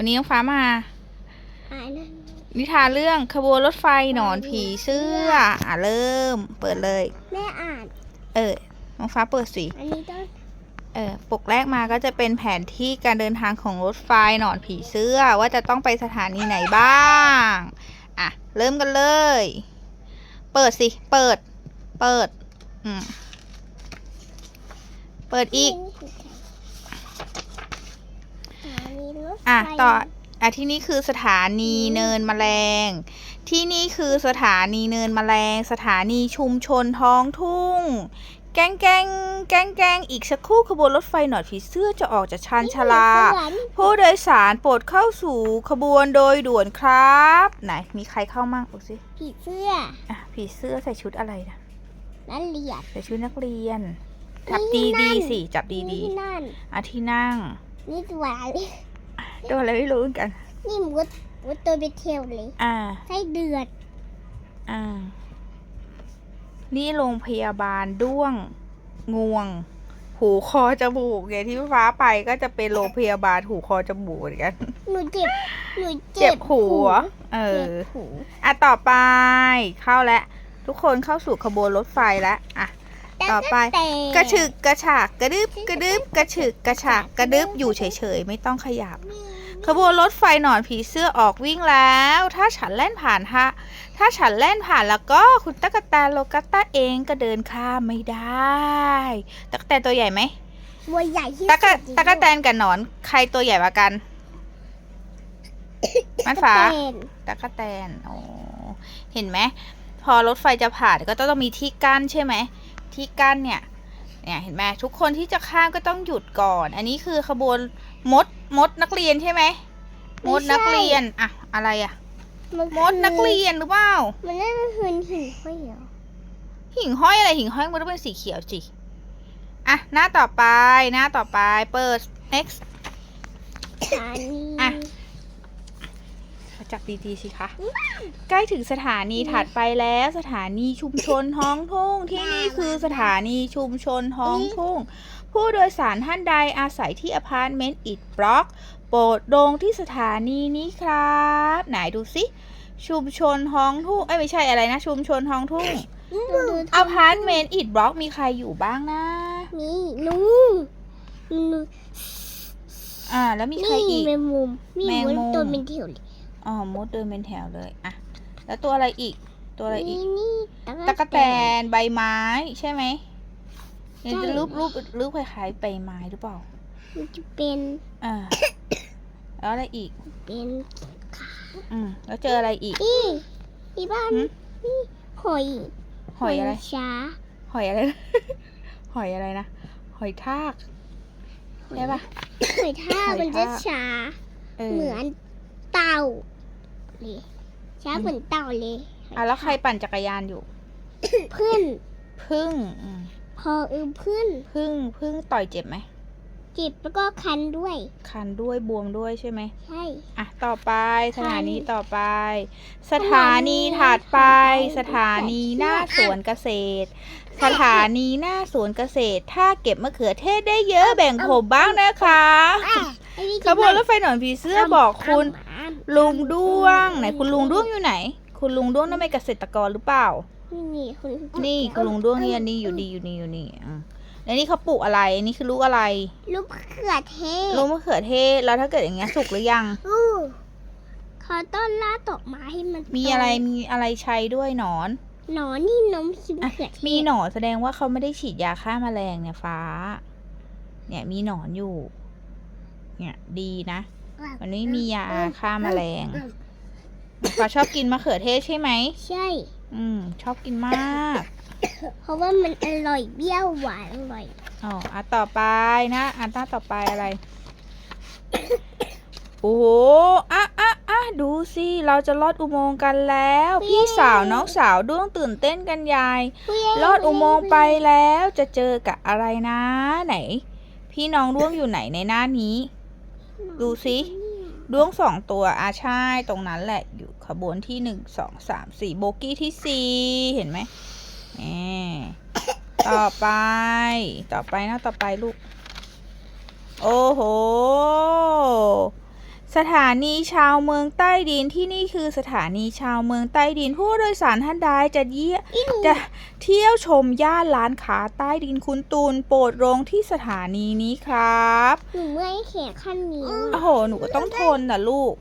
วันนี้น้องฟ้ามาอ่านนะนิทานเรื่องขบวนรถไฟหนอนผีเสื้อ อะเริ่ม เปิดเลย แม่อ่าน เออ น้องฟ้าเปิดสิ อันนี้ต้องเออปกแรกมาก็จะเป็นแผนที่การเดินทางของรถไฟหนอนผีเสื้อ ว่าจะต้องไปสถานีไหนบ้าง อะ เริ่มกันเลย เปิดสิ เปิด เปิด อืม เปิดอีก สถานีรถไฟ อะต่ออะที่นี่คือสถานีเนินแมลง ที่นี่คือสถานีเนินแมลง สถานีชุมชนท้องทุ่ง แกงแกงแกงแกงอีกสักครู่ขบวนรถไฟหนอนผีเสื้อจะออกจากชานชาลา ผู้โดยสารโปรดเข้าสู่ขบวนโดยด่วนครับ ไหนมีใครเข้ามั่งดูสิผีเสื้ออะผีเสื้อใส่ชุดอะไรนะนั่นเหลียดใส่ชุดนักเรียน จับนี่ดีนั่นๆสิจับดีนี่นั่นๆอะที่นั่ง นี่ตัวอะไร ตัวอะไรไม่รู้เหมือนกัน นี่มุดมุดตัวไปเที่ยวเลยอ่า ไส้เดือด อ่า นี่โรงพยาบาลด้วงงวง หูคอจมูกไงที่ฟ้าไปก็จะเป็นโรงพยาบาลหูคอจมูกเหมือนกัน หนูเจ็บ หนูเจ็บหูเหรอเอเจ็อบหูอะ ต่อไปเข้าแล้ว ทุกคนเข้าสู่ขบวนรถไฟแล้วอะ ต่อไปแต่กระฉึกกระฉากกระดึบกระดึบกระฉึกกระฉากกระดึบอยู่เฉยๆ ไม่ต้องขยับ ขบวนรถไฟหนอนผีเสื้อออกวิ่งแล้ว ถ้าฉันแล่นผ่านฮะ ถ้าฉันแล่นผ่านแล้วก็คุณตะกะแตนโลกัตตาเองก็เดินข้ามไม่ได้ตะกะแตนตัวใหญ่ไหมตัวใหญ่ที่ตะกะสุดตะกะแตนกับหนอนใครตัวใหญ่กว่ากันมันฟ้าตะแตนตะกะแตนโอ้เห็นไหมพอรถไฟจะผ่านก็ต้องมีที่กั้นใช่ไหม ที่กั้นเนี่ยเนี่ยเห็นไหมทุกคนที่จะข้ามก็ต้องหยุดก่อน อันนี้คือขบวนมดมดนักเรียนใช่ไหมมดนักเรียนอะอะไรอะมันมดนักเรียนหรือเปล่ามันน่าจะหินหินห้อยเหรอหิ่งห้อยอะไรหิ่งห้อยมันต้องเป็นสีเขียวสิอะหน้าต่อไปหน้าต่อไปเปิด next สถานีอะ จับดีๆสิคะ ใกล้ถึงสถานีถัดไปแล้วสถานีชุมชนท้องทุ่งที่นี่คือสถานีชุมชนท้องทุ่ง ผู้โดยสารท่านใดอาศัยที่อพาร์ตเมนต์อิดบล็อก โปรดลงที่สถานีนี้ครับ ไหนดูสิ ชุมชนท้องทุ่งเอ้ยไม่ใช่อะไรนะ ชุมชนท้องทุ่งดูดูอพาร์ตเมนต์อิดบล็อกมีใครอยู่บ้างนะ มีนูนูอ่า แล้วมีใครนี่อีกแมงมุมมีแมงมุมตัวเป็นเที่ยวเลย อ๋อมดเดินเป็นแถวเลยอะแล้วตัวอะไรอีก ตัวอะไรอีก นี่นี่ตะกะแตนใบไม้ใช่ไหมเห็นจะรูปรูปรูปคล้ายๆใบไม้หรือเปล่ามันจะเป็นอ่าแล้วอะไรอีก เป็นอืมแล้วเจออะไรอีก นี่ที่บ้านหืม นี่หอยหอยอะไร ช้าหอยอะไร หอยอะไรนะ หอยทากใช่ปะ หอยทากหอยทาก มันจะช้า เออเหมือนเต่า เลยช้าเหมือนเต่าเลยอะแล้วใครปั่นจักรยานอยู่พึ่งพึ่งอืมพออือพึ่งพึ่งพึ่งต่อยเจ็บไหมเจ็บแล้วก็คันด้วย คันด้วยบวมด้วยใช่ไหมใช่ อะต่อไปสถานีต่อไปสสถาถานีนีถัดไปถัดไป สถานีหน้าสวนเกษตร สถานีหน้าสวนเกษตร ถ้าเก็บมะเขือเทศได้เยอะแบ่งผมบ้างนะคะไอ้นี่ขบวนรถไฟหนอนผีเสื้อบอกคุณอ้ำ ลุงด้วง ไหนคุณลุงด้วงอยู่ไหน คุณลุงด้วงนั่นเป็นเกษตรกรหรือเปล่านี่นี่คุณนี่คุณลุงด้วงนี่อันนี้อยู่ดีอยู่นี่อยู่นี่อะแล้วนี่เขาปลูกอะไรอันนี่คือลูกอะไร ลูกมะเขือเทศลูกมะเขือเทศแล้วถ้าเกิดอย่างเงี้ยสุกหรือยัง อู้เขาต้นล่าดอกไม้ให้มันมีโตอะไรมีอะไรใช้ด้วยหนอนหนอนนี่นมชิมะอะเขือเทศมีหนอนแสดงว่าเขาไม่ได้ฉีดยาฆ่าแมลงเนี่ยฟ้า เนี่ยมีหนอนอยู่ เนี่ยดีนะ มันไม่มียาฆ่าแมลงฟ้าชอบกินมะเขือเทศใช่ไหม ใช่ อืม ชอบกินมาก เพราะว่ามันอร่อยเปรี้ยวหวานอร่อย อ๋ออะต่อไปนะอันต้าต่อไปอะไร โอ้โหอะอะอะดูสิ เราจะลอดอุโมงค์กันแล้ว พี่สาวน้องสาวด้วงตื่นเต้นกันใหญ่ลอดอุโมงค์ไปแล้วจะเจอกับอะไรนะ ไหน พี่น้องด้วงอยู่ไหนในหน้านี้ ดูสิด้วงสองตัวอาใช่ตรงนั้นแหละอยู่ขบวนที่หนึ่งสองสามสี่โบกี้ที่สี่เห็นไหมแหมต่อไป ต่อไปนะต่อไปลูก โอ้โห สถานีชาวเมืองใต้ดินที่นี่คือสถานีชาวเมืองใต้ดิน ผู้โดยสารท่านใดจะเยี่ยอีหนูจะเที่ยวชมย่านร้านค้าใต้ดินคุณตูนโปรดลงที่สถานีนี้ครับหนูเมื่อยแขนขั้นนี้โอ้โหหนูก็ต้องทนนะลูก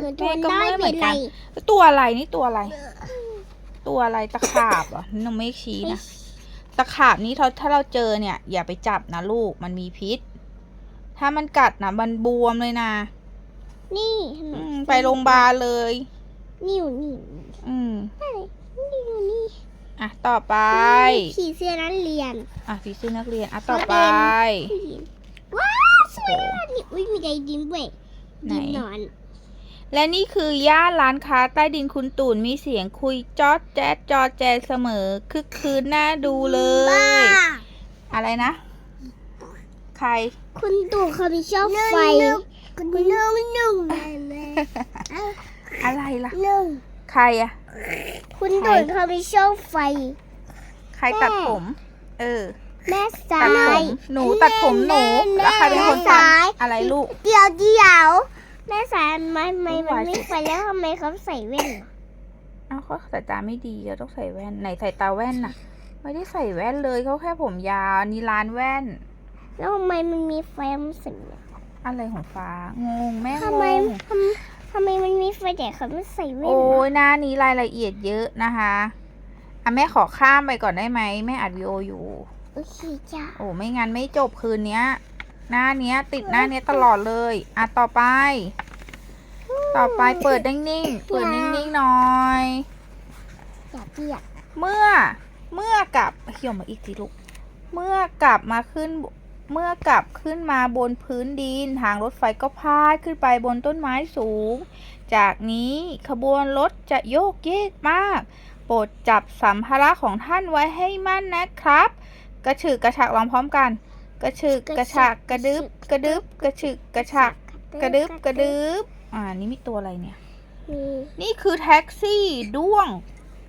หนูทแม่นก็ได้เมื่อยเหมืเป็อนนไรกันตัวอะไรนี่ตัวอะไร ตัวอะไรตะขาบเหรอน้องไม่ชี้นะตะขาบนี้เราถ้าเราเจอเนี่ย อย่าไปจับนะลูกมันมีพิษ ถ้ามันกัดนะมันบวมเลยนะ นี่อืมไปโรงพยาบาลเลย นี่อยู่นี่อืมนี่อยู่นี่อะ ต่อไปขี่เสื้อนักเรียนอะพี่ซื้อนักเรียน อะ ต่อไป ผู้หญิงว้าวสวยมากนี่อุ้ยมีไดดินด้วยไหนดินนอน และนี่คือย่านร้านค้าใต้ดินคุณตูนมีเสียงคุยจอดแจ๊ดจอแจเสมอ คึกคืนน่าดูเลยอะไรนะ ใคร คุณตู่เขาไม่ชอบไฟ คุณนุ่งนุ่งอะไรล่ะ นุ่งใครอะคุณตู่เขาไม่ชอบไฟ ใครตัดผม เออ แม่สาตัดผย มหนูตัดผมหนูแล้วใครเป็นคนแม่ตัสาดยอะไรลูก เดี๋ยวเดี๋ยวแม่สายไม่ไม่ไม่ไหวมันไม่สิไฟแล้วทำไมเขาใส่แว่นเอ้าเขาสายตาไม่ดีเราต้องใส่แว่นไหนใส่ตาแว่นน่ะ ไม่ได้ใส่แว่นเลยเขาแค่ผมยาวนี่ร้านแว่น แล้วทำไมมันมีไฟมันสี อะไรของฟ้างงแม่งทำไมงทำทำไมมันมีไฟแต่เขาไม่ใส่แว่นโอ้อะยหน้านี้รายละเอียดเยอะนะคะอะแม่ขอข้ามไปก่อนได้ไหมแม่อัดวิดีโออยู่ โอเคจ้าโอ้ไม่งั้นไม่จบคืนเนี้ย หน้าเนี้ย ติดหน้าเนี้ยตลอดเลยอะต่อไป ต่อไปเปิดนิ่งๆเปิดนิ่งๆหน่อย อย่าเปียกเมื่อเมื่อกลับเขี่ยวมาอีกทีลูกเมื่อกลับมาขึ้น เมื่อกลับขึ้นมาบนพื้นดิน ทางรถไฟก็พาดขึ้นไปบนต้นไม้สูง จากนี้ขบวนรถจะโยกเยกมาก โปรดจับสัมภาระของท่านไว้ให้มั่นนะครับ กระฉึกกระฉากลองพร้อมกัน กระฉึกกระฉากกระดึบกระดึบกระฉึกกระฉากกระดึบกระดึบอ่านี่มีตัวอะไรเนี่ยมีนี่คือแท็กซี่ด้วง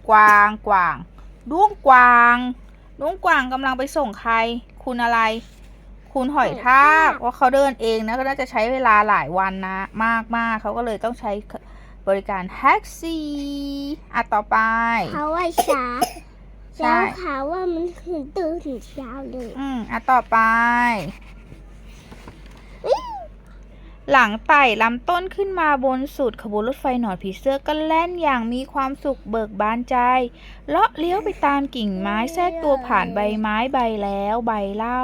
กวางกวางด้วงกวางด้วงกวางกำลังไปส่งใคร คุณอะไร คุณหอยทากว่าเขาเดินเองนะก็น่าจะใช้เวลาหลายวันนะมากมากเขาก็เลยต้องใช้บริการแท็กซี่อะต่อไปเขาว่าช้าใช่แล้วเขาว่ามันถึงตื่นถึงเช้าเลย อืมอะต่อไป หลังไต่ลำต้นขึ้นมาบนสุดขบวนรถไฟหนอนผีเสื้อก็แล่นอย่างมีความสุขเบิกบานใจ เลาะเลี้ยวไปตามกิ่งไม้แทรกตัวผ่านใบไม้ใบแล้วใบเล่า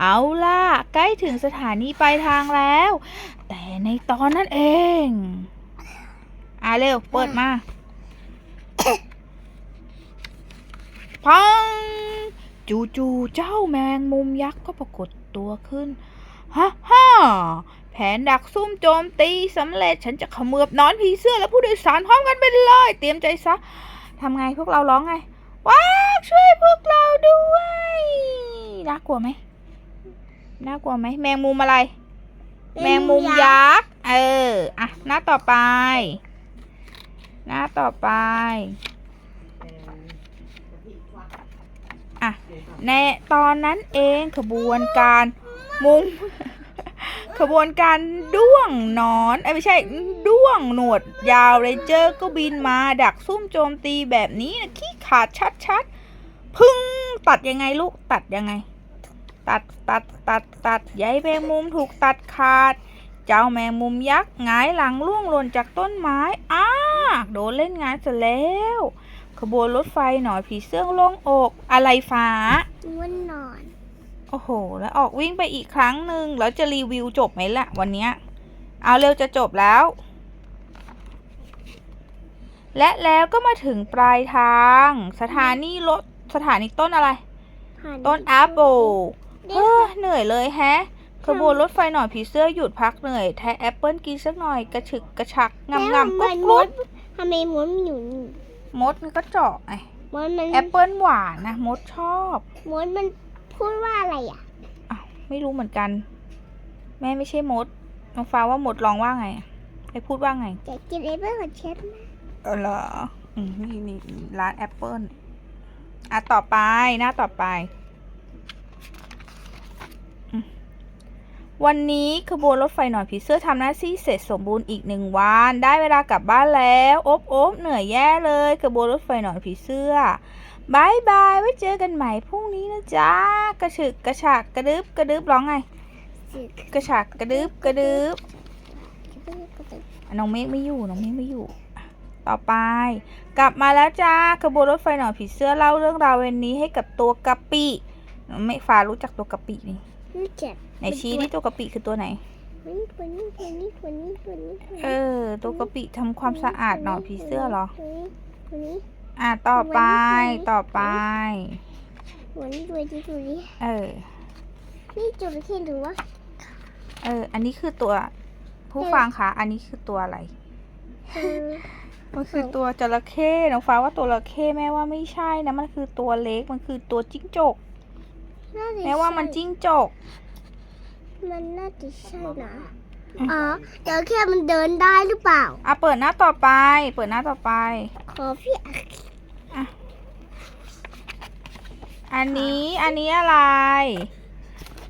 เอาล่ะ ใกล้ถึงสถานีปลายทางแล้ว แต่ในตอนนั้นเอง อะเร็ว เปิดมาพังจู่ๆเจ้าแมงมุมยักษ์ก็ปรากฏตัวขึ้น ฮ่าฮ่า แผนดักซุ่มโจมตีสำเร็จฉันจะขมือบนอนผีเสื้อและผู้โดยสารพร้อมกันไปเลย เตรียมใจซะทำไงพวกเราร้องไง ว้าวช่วยพวกเราด้วยน่ากลัวไหมน่ากลัวไหมแมงมุมอะไร แมงมุมยักษ์เอออะหน้าต่อไป หน้าต่อไปอะในตอนนั้นเองขบวนการมุม ขบวนการด้วงนอนเอ้ไม่ใช่ด้วงหนวดยาวเรนเจอร์ก็บินมาดักซุ่มโจมตีแบบนี้นะขี้ขาดชัดๆพึ่งตัดยังไงลูกตัดยังไง ตัดตัดตัดตัดใยแมงมุมถูกตัดขาด เจ้าแมงมุมยักษ์หงายหลังล่วงหล่นจากต้นไม้อ้าโดนเล่นงานซะแล้ว ขบวนรถไฟหนอนผีเสื้อลงอกอะไรฟ้ามันนอน โอ้โห แล้วออกวิ่งไปอีกครั้งหนึ่งแล้วจะรีวิวจบไหมล่ะ วันเนี้ยเอาเร็วจะจบแล้ว และแล้วก็มาถึงปลายทาง สถานีรถสถานีต้นอะไร ต้นแอปเปิลเฮ้อเหนื่อยเลยแฮะขบวนรถไฟหน่อยผีเสื้อหยุดพักเหนื่อยแทะแอปเปิลกินสักหน่อยกระฉึกกระชักงำงำกุ๊บมกุ๊ดบทำไมมดมันอยู่นี่มดมันก็เจาะไงมดมันแอปเปิลหวานนะมดชอบมดมัน พูดว่าอะไรอะอ้าวไม่รู้เหมือนกัน แม่ไม่ใช่มดน้องฟ้าว่ามดลองว่าไงไอพูดว่าไงจะกินไอ้เพื่อนของเชฟนะเออเหรออืมนี่นี่ร้านแอปเปิลอะต่อไปหน้าต่อไปอืม วันนี้ขบวนรถไฟหนอนผีเสื้อทำหน้าที่เสร็จสมบูรณ์อีกหนึ่งวัน ได้เวลากลับบ้านแล้วโอบโอบเหนื่อยแย่เลยขบวนรถไฟหนอนผีเสื้อบายบายไว้เจอกันใหม่พรุ่งนี้นะจ๊ะกระฉึกกระฉากกระดึบกระดึบร้องไง กระฉากกระดึบกระดึบอะน้องเมฆไม่อยู่น้องเมฆไม่อยู่ ต่อไป กลับมาแล้วจ้าขบวนรถไฟหนอนผีเสื้อเล่าเรื่องราววันนี้ให้กับตัวกะปิน้องเมฆฟ้ารู้จักตัวกะปินี่ รู้จักไหนชี้ที่ตัวกะปิคือตัวไหนตัวนี้ตัวนี้ตัวนี้ตัวนี้ตัวนี้ตัวนี้เออ ตัวกะปิทำความสะอาดหนอนผีเสื้อเหรอ ตัวนี้ตัวนี้ อะต่อไปต่อไป ตัวนี้ตัวนี้ตัวนี้เออ นี่จระเข้หรือวะเออ อันนี้คือตัว ผู้ฟังคะอันนี้คือตัวอะไรเออมันคือตัวจระเข้น้องฟ้าว่าตัวจระเข้แม่ว่าไม่ใช่นะ มันคือตัวเล็ก มันคือตัวจิ้งจกน่าจะ แม่ว่ามันใช่จิ้งจก มันน่าจะใช่นะอ๋อจระเข้มันเดินได้หรือเปล่า อะเปิดหน้าต่อไป เปิดหน้าต่อไป ขอพี่อะอันนี้อันนี้อะไร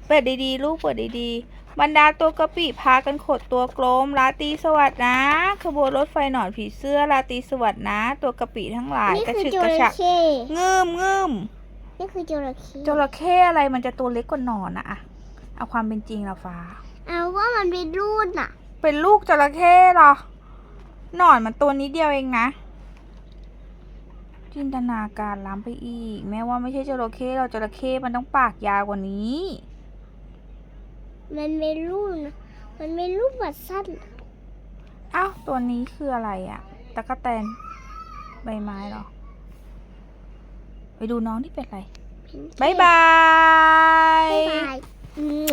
เปิดดีๆ ลูกเปิดดีๆ บรรดาตัวกระปิพากันขดตัวกลมราตรีสวัสดิ์นะขบวนรถไฟหนอนผีเสื้อราตรีสวัสดิ์นะ ตัวกระปิทั้งหลายนี่กระคือฉึกจกระระฉักเข้งืมงืม นี่คือจระเข้จระเข้อะไรมันจะตัวเล็กกว่าหนอนนะอะเอาความเป็นจริงละฟ้า เอาว่ามันเป็นรุ่นอะ เป็นลูกจระเข้เหรอ หนอนมันตัวนี้เดียวเองนะ จินตนาการล้ำไปอีก แม้ว่าไม่ใช่จระเข้เราจระเข้มันต้องปากยาวกว่านี้ มันเป็นรุ่นอะมันเป็นรุ่นแบบสั้นอ้าวตัวนี้คืออะไรอะตะกะแตนใบไม้เหรอ ไปดูน้องที่เป็นอะไรเป็นบายบาย บ๊ายบายอืม